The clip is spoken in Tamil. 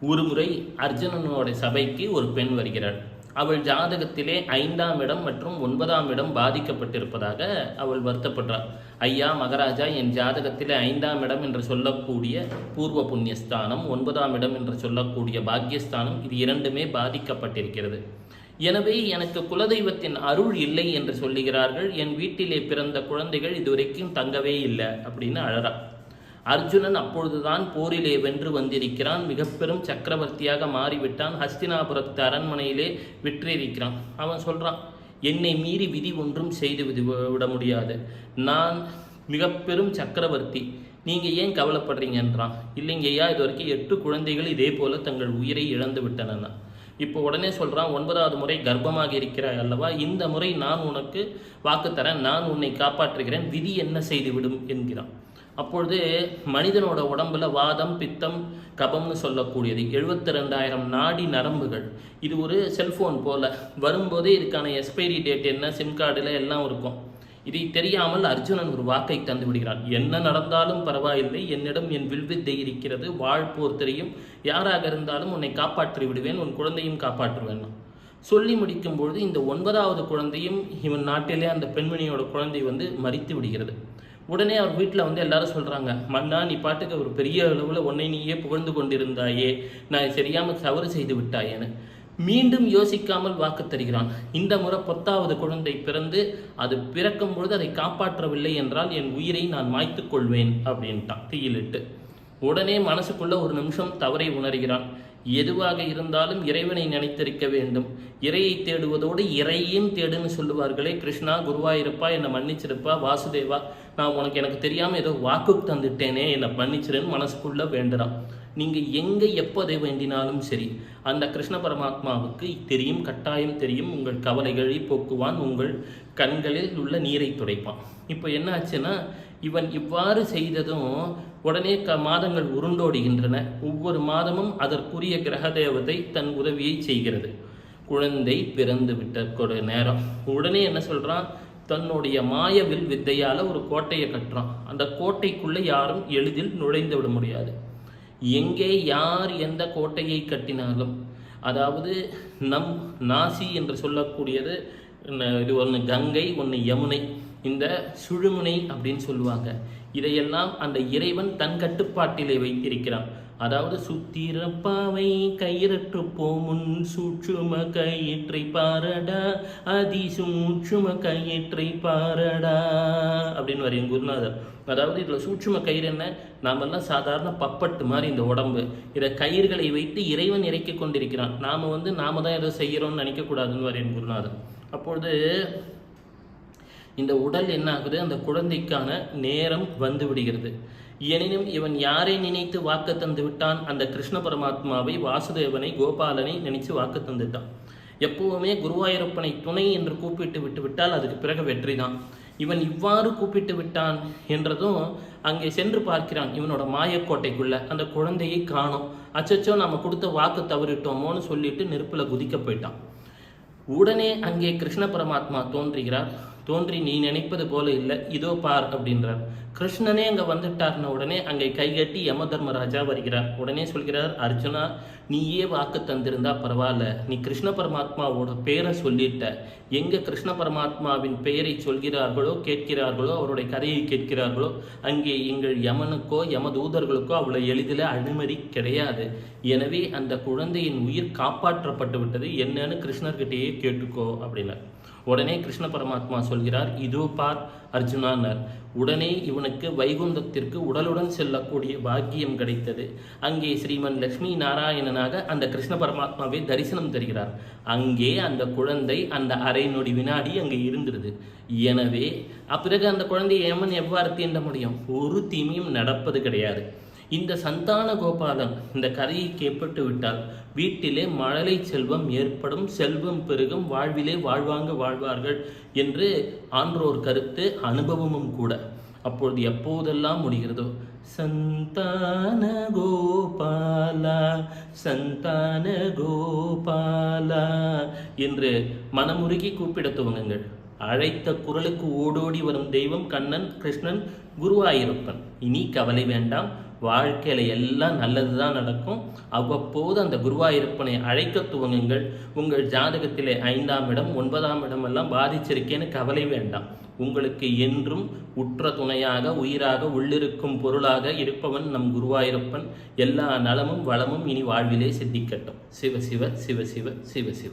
ஒரு முறை அர்ஜுனனோட சபைக்கு ஒரு பெண் வருகிறாள். அவள் ஜாதகத்திலே ஐந்தாம் இடம் மற்றும் ஒன்பதாம் இடம் பாதிக்கப்பட்டிருப்பதாக அவள் வருத்தப்படுறாள் ஐயா மகாராஜா என் ஜாதகத்திலே ஐந்தாம் இடம் என்று சொல்லக்கூடிய பூர்வ புண்ணியஸ்தானம் ஒன்பதாம் இடம் என்று சொல்லக்கூடிய பாக்கியஸ்தானம் இது இரண்டுமே பாதிக்கப்பட்டிருக்கிறது. எனவே எனக்கு குலதெய்வத்தின் அருள் இல்லை என்று சொல்லுகிறார்கள். என் வீட்டிலே பிறந்த குழந்தைகள் இதுவரைக்கும் தங்கவே இல்லை அப்படின்னு அழறா. அர்ஜுனன் அப்பொழுதுதான் போரிலே வென்று வந்திருக்கிறான். மிக பெரும் சக்கரவர்த்தியாக மாறிவிட்டான். ஹஸ்தினாபுரத்து அரண்மனையிலே விற்றிருக்கிறான் அவன் சொல்றான் என்னை மீறி விதி ஒன்றும் செய்து விட முடியாது. நான் மிக பெரும் சக்கரவர்த்தி. நீங்க ஏன் கவலைப்படுறீங்கன்றான் என்றான். இல்லைங்கய்யா இது வரைக்கும் எட்டு குழந்தைகள் இதே போல தங்கள் உயிரை இழந்து விட்டனன்னா. இப்போ உடனே சொல்கிறான் ஒன்பதாவது முறை கர்ப்பமாக இருக்கிறாய் அல்லவா? இந்த முறை நான் உனக்கு வாக்கு தரேன். நான் உன்னை காப்பாற்றுகிறேன். விதி என்ன செய்து விடும்? என்கிறான். அப்பொழுது மனிதனோட உடம்புல வாதம் பித்தம் கபம்னு சொல்லக்கூடியது. எழுபத்தி ரெண்டாயிரம் நாடி நரம்புகள். இது ஒரு செல்ஃபோன் போல். வரும்போதே இதுக்கான எக்ஸ்பைரி டேட் என்ன சிம் கார்டில் எல்லாம் இருக்கும். இதை தெரியாமல் அர்ஜுனன் ஒரு வாக்கை தந்து விடுகிறான் என்ன நடந்தாலும் பரவாயில்லை. என்னிடம் என் வில்வித்தை இருக்கிறது. வாழ்போர் தெரியும். யாராக இருந்தாலும் உன்னை காப்பாற்றி விடுவேன். உன் குழந்தையும் காப்பாற்றுவேன். சொல்லி முடிக்கும் பொழுது இந்த ஒன்பதாவது குழந்தையும் இவன் நாட்டிலே அந்த பெண்மணியோட குழந்தை வந்து மறித்து விடுகிறது. உடனே அவர் வீட்டில் வந்து எல்லாரும் சொல்கிறாங்க மன்னா நீ பாட்டுக்கு ஒரு பெரிய அளவில் உன்னை நீயே புகழ்ந்து கொண்டிருந்தாயே. நான் சரியாமல் தவறு செய்து விட்டாயேன்னு. மீண்டும் யோசிக்காமல் வாக்கு தருகிறான். இந்த முறை பத்தாவது குழந்தை பிறந்து அது பிறக்கும் பொழுது அதை காப்பாற்றவில்லை என்றால் என் உயிரை நான் மாய்த்துக் கொள்வேன் அப்படின்ட்டான் தீயிலிட்டு. உடனே மனசுக்குள்ள ஒரு நிமிஷம் தவறை உணர்கிறான். எதுவாக இருந்தாலும் இறைவனை நினைத்திருக்க வேண்டும். இறையை தேடுவதோடு இறையும் தேடுன்னு சொல்லுவார்களே கிருஷ்ணா குருவாயிருப்பா என்னை மன்னிச்சிருப்பா வாசுதேவா நான் உனக்கு எனக்கு தெரியாமல் ஏதோ வாக்கு தந்துட்டேனே என்னை மன்னிச்சிருன்னு மனசுக்குள்ளே வேண்டுறான். நீங்கள் எங்கே எப்போ எப்போதை வேண்டினாலும் சரி அந்த கிருஷ்ண பரமாத்மாவுக்கு தெரியும் கட்டாயம் தெரியும் உங்கள் கவலைகளை போக்குவான் உங்கள் கண்களில் உள்ள நீரை துடைப்பான். இப்போ என்ன ஆச்சுன்னா இவன் இவ்வாறு செய்ததும் உடனே க மாதங்கள் உருண்டோடுகின்றன. ஒவ்வொரு மாதமும் அதற்குரிய கிரக தேவதை தன் உதவியை செய்கிறது. குழந்தை பிறந்து விட்ட நேரம். உடனே என்ன சொல்கிறான் தன்னுடைய மாயவில் வித்தையால் ஒரு கோட்டையை கட்டுறான். அந்த கோட்டைக்குள்ளே யாரும் எளிதில் நுழைந்து விட முடியாது. எங்கே யார் எந்த கோட்டையை கட்டினாலும் அதாவது நம் நாசி என்று சொல்லக்கூடியது இது ஒன்று கங்கை ஒன்று யமுனை இந்த சுழுமுனை அப்படின்னு சொல்லுவாங்க. இதையெல்லாம் அந்த இறைவன் தன் கட்டுப்பாட்டிலே வைத்திருக்கிறான். அதாவது சுத்திரப்பாவை கயிறற்று போமுன் சூட்சும கயிற்றை பாரடா அதி சூட்சும கயிற்றை பாரடா அப்படின்னு வரையும் குருநாதர். அதாவது இதில் சூட்சும கயிறு என்ன? நாமெல்லாம் சாதாரண பப்பட்டு மாதிரி இந்த உடம்பு. இதை கயிறுகளை வைத்து இறைவன் இறைக்கி கொண்டிருக்கிறான். நாம வந்து நாம தான் ஏதோ செய்கிறோம்னு நினைக்கக்கூடாதுன்னு வரையும் குருநாதர். அப்பொழுது இந்த உடல் என்ன ஆகுது? அந்த குழந்தைக்கான நேரம் வந்து விடுகிறது. எனினும் இவன் யாரை நினைத்து வாக்கு தந்து விட்டான்? அந்த கிருஷ்ண பரமாத்மாவை வாசுதேவனை கோபாலனை நினைச்சு வாக்கு தந்துட்டான். எப்பவுமே குருவாயூரப்பனை துணை என்று கூப்பிட்டு விட்டு விட்டால் அதுக்கு பிறகு வெற்றிதான். இவன் இவ்வாறு கூப்பிட்டு விட்டான் என்றதும் அங்கே சென்று பார்க்கிறான் இவனோட மாயக்கோட்டைக்குள்ள. அந்த குழந்தையை காணோம். அச்சச்சோ நம்ம கொடுத்த வாக்கு தவறிட்டோமோன்னு சொல்லிட்டு நெருப்புல குதிக்க போயிட்டான். உடனே அங்கே கிருஷ்ண பரமாத்மா தோன்றுகிறார். தோன்றி நீ நினைப்பது போல இல்லை இதோ பார் அப்படின்றார். கிருஷ்ணனே அங்கே வந்துட்டார்ன உடனே அங்கே கைகட்டி யம தர்மராஜா வருகிறார். உடனே சொல்கிறார் அர்ஜுனா நீயே வாக்கு தந்திருந்தா பரவாயில்ல. நீ கிருஷ்ண பரமாத்மாவோட பெயரை சொல்லிட்ட. எங்கே கிருஷ்ண பரமாத்மாவின் பெயரை சொல்கிறார்களோ கேட்கிறார்களோ அவருடைய கதையை கேட்கிறார்களோ அங்கே எங்கள் யமனுக்கோ யமதூதர்களுக்கோ அவ்வளோ எளிதில் அனுமதி கிடையாது. எனவே அந்த குழந்தையின் உயிர் காப்பாற்றப்பட்டு விட்டது என்னன்னு கிருஷ்ணர்கிட்டேயே கேட்டுக்கோ அப்படின்னார். உடனே கிருஷ்ண பரமாத்மா சொல்கிறார் இதோ பார் அர்ஜுனானர் உடனே இவனுக்கு வைகுந்தத்திற்கு உடலுடன் செல்லக்கூடிய பாக்கியம் கிடைத்தது. அங்கே ஸ்ரீமன் லக்ஷ்மி நாராயணனாக அந்த கிருஷ்ண பரமாத்மாவை தரிசனம் தருகிறார். அங்கே அந்த குழந்தை அந்த அரை நொடி வினாடி அங்கே இருந்திருது. எனவே அப்பிறகு அந்த குழந்தையை ஏமன் எவ்வாறு தீண்ட முடியும்? ஒரு தீமையும் நடப்பது கிடையாது. இந்த சந்தான கோபாலன் இந்த கதையை கேட்பட்டு விட்டால் வீட்டிலே மழலை செல்வம் ஏற்படும் செல்வம் பெருகும் வாழ்விலே வாழ்வாங்க வாழ்வார்கள் என்று ஆன்றோர் கருத்து அனுபவமும் கூட. அப்பொழுது எப்போதெல்லாம் முடிகிறதோ? சந்தான கோபாலா சந்தான கோபாலா என்று மனமுருகி கூப்பிட துவங்குங்கள். அழைத்த குரலுக்கு ஓடோடி வரும் தெய்வம் கண்ணன் கிருஷ்ணன் குருவாயிருப்பன். இனி கவலை வேண்டாம். வாழ்க்கையில் எல்லாம் நல்லது தான் நடக்கும். அவ்வப்போது அந்த குருவாயிருப்பனை அழைக்க துவங்குங்கள். உங்கள் ஜாதகத்திலே ஐந்தாம் இடம் ஒன்பதாம் இடம் எல்லாம் பாதிச்சிருக்கேன்னு கவலை வேண்டாம். உங்களுக்கு என்றும் உற்ற துணையாக உயிராக உள்ளிருக்கும் பொருளாக இருப்பவன் நம் குருவாயிருப்பன். எல்லா நலமும் வளமும் இனி வாழ்விலே சித்திக்கட்டும். சிவ சிவ சிவ சிவ சிவ சிவ.